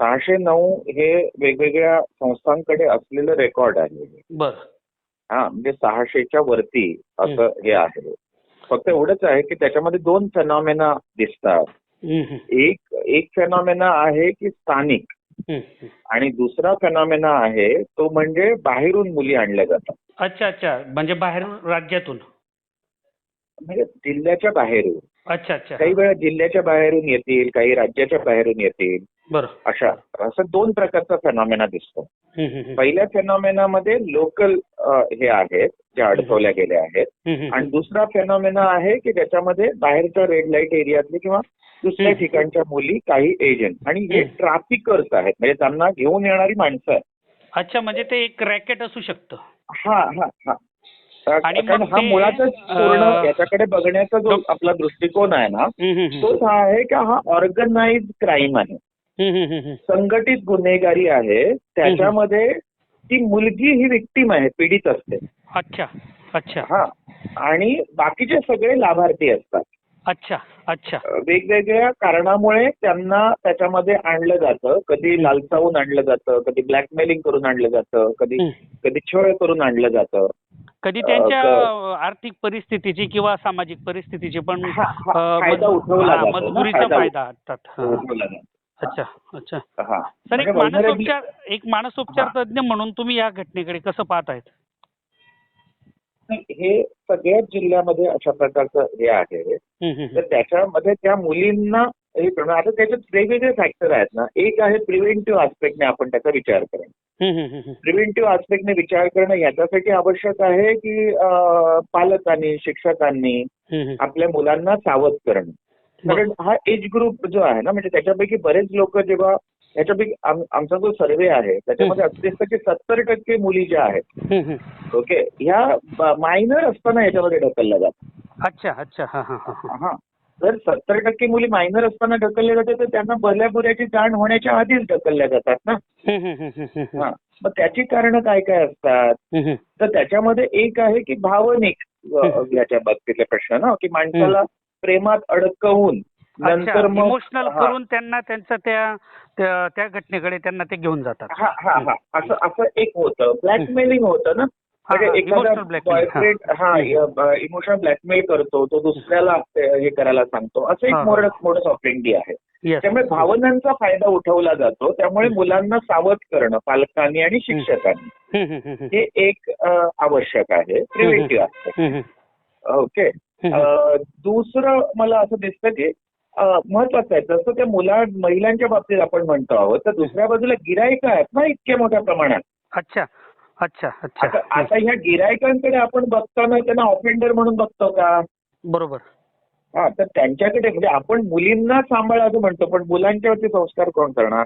सहाशे नऊ हे वेगवेगळ्या संस्थांकडे असलेलं रेकॉर्ड आहे. बर. हा म्हणजे सहाशेच्या वरती असं हे आहे. फक्त एवढंच आहे की त्याच्यामध्ये दोन फेनॉमेना दिसतात. एक एक फेनॉमेना आहे की स्थानिक. आणि दुसरा फेनॉमेना आहे तो म्हणजे बाहेरून मुली आणल्या जातात. अच्छा अच्छा. म्हणजे बाहेर राज्यातून? म्हणजे जिल्ह्याच्या बाहेरून. अच्छा अच्छा. काही वेळा जिल्ह्याच्या बाहेरून येतील काही राज्याच्या बाहेरून येतील. अशा असं दोन प्रकारचा फेनॉमेना दिसतो. पहिल्या फेनॉमेनामध्ये लोकल हे आहेत ज्या अडकवल्या गेल्या आहेत. आणि दुसरा फेनॉमेना आहे की ज्याच्यामध्ये बाहेरच्या रेड लाइट एरियातले किंवा दुसऱ्या. ठिकाणच्या मुली काही एजंट आणि हे. ट्राफिकर्स आहेत. म्हणजे त्यांना घेऊन येणारी माणसं आहेत. अच्छा म्हणजे ते एक रॅकेट असू शकतं. हा हा हा. आणि कारण हा मुळातच पूर्ण याच्याकडे बघण्याचा जो आपला दृष्टिकोन आहे ना. तोच हा आहे की हा ऑर्गनाइज क्राईम आहे. संघटित गुन्हेगारी आहे त्याच्यामध्ये ती मुलगी ही विक्टीम आहे पीडित असते. अच्छा अच्छा. हा. आणि बाकीचे सगळे लाभार्थी असतात. अच्छा अच्छा. वेगवेगळ्या कारणामुळे त्यांना त्याच्यामध्ये आणलं जातं. कधी लालसावून आणलं जातं कधी ब्लॅकमेलिंग करून आणलं जातं कधी. कधी छळ करून आणलं जातं. कधी त्यांच्या आर्थिक परिस्थितीची किंवा सामाजिक परिस्थितीची पण फायदा उठवला मजबुरीचा फायदा अच्छा अच्छा. हा. सर एक म्हणजे मानसोपचार एक मानसोपचार तज्ञ म्हणून तुम्ही या घटनेकडे कसं पाहतायत हे सगळ्याच जिल्ह्यामध्ये अशा प्रकारचं हे आहे. तर त्याच्यामध्ये त्या मुलींना हे करणं आता त्याच्यात वेगवेगळे फॅक्टर आहेत ना. एक आहे प्रिव्हेंटिव्ह आस्पेक्टने आपण त्याचा विचार करणं. प्रिव्हेंटिव्ह आस्पेक्टने विचार करणं याच्यासाठी आवश्यक आहे की पालकांनी शिक्षकांनी. आपल्या मुलांना सावध करणं. कारण हा एज ग्रुप जो आहे ना म्हणजे त्याच्यापैकी बरेच लोक जेव्हा याच्यापैकी आम- आमचा जो सर्वे आहे त्याच्यामध्ये असं दिसतं की सत्तर टक्के मुली ज्या आहेत. ओके ह्या मायनर असताना याच्यामध्ये ढकलल्या जातात. अच्छा अच्छा हा जर सत्तर टक्के मुली मायनर असताना ढकलल्या जाते तर त्यांना बुऱ्याची जाण होण्याच्या आधीच ढकलल्या जातात ना. मग त्याची कारणं काय काय असतात. तर त्याच्यामध्ये एक आहे की भावनिक. याच्या बाबतीतले प्रश्न ना की माणसाला प्रेमात अडकवून नंतर इमोशनल करून त्यांना त्यांचं त्या त्या घटनेकडे त्यांना ते घेऊन जातात. हा हा हा. असं असं एक होतं. ब्लॅकमेलिंग होतं ना? म्हणजे एखादा. बॉयफ्रेंड हा. इमोशनल ब्लॅकमेल करतो तो दुसऱ्याला हे करायला सांगतो. असं एक हा. मोडस मोडस ऑफेंडी आहे. त्यामुळे भावनांचा फायदा उठवला जातो. त्यामुळे मुलांना सावध करणं पालकांनी आणि शिक्षकांनी. हे एक आवश्यक आहे. प्रिव्हेंटिव्ह हम्म. ओके. दुसरं मला असं दिसतं की महत्वाचं आहे. जसं त्या मुला महिलांच्या बाबतीत आपण म्हणतो आहोत तर दुसऱ्या बाजूला गिरायक आहेत ना इतक्या मोठ्या प्रमाणात. अच्छा. अच्छा अच्छा. आता आता ह्या गिरायकांकडे आपण बघताना त्यांना ऑफेंडर म्हणून बघतो का? बरोबर. हा तर त्यांच्याकडे म्हणजे आपण मुलींना सांभाळा असं म्हणतो पण मुलांच्यावरती संस्कार कोण करणार.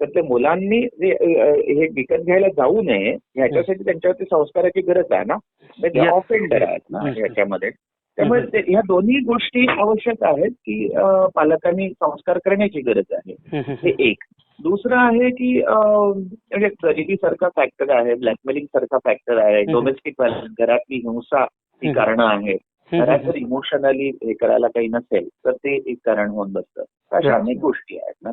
तर ते मुलांनी हे विकत घ्यायला जाऊ नये ह्याच्यासाठी त्यांच्यावरती संस्काराची गरज आहे ना Yes. ऑफेंडर आहेत ना. ह्याच्यामध्ये त्यामुळे ह्या दोन्ही गोष्टी आवश्यक आहेत की पालकांनी संस्कार करण्याची गरज आहे हे एक दुसरं आहे की म्हणजे गरिबी सारखा फॅक्टर आहे ब्लॅकमेलिंग सारखा फॅक्टर आहे. डोमेस्टिक घरातली हिंसा ही. कारणं आहेत इमोशनली हे करायला काही नसेल तर ते एक कारण होऊन बसतं. अशा. अनेक गोष्टी आहेत ना.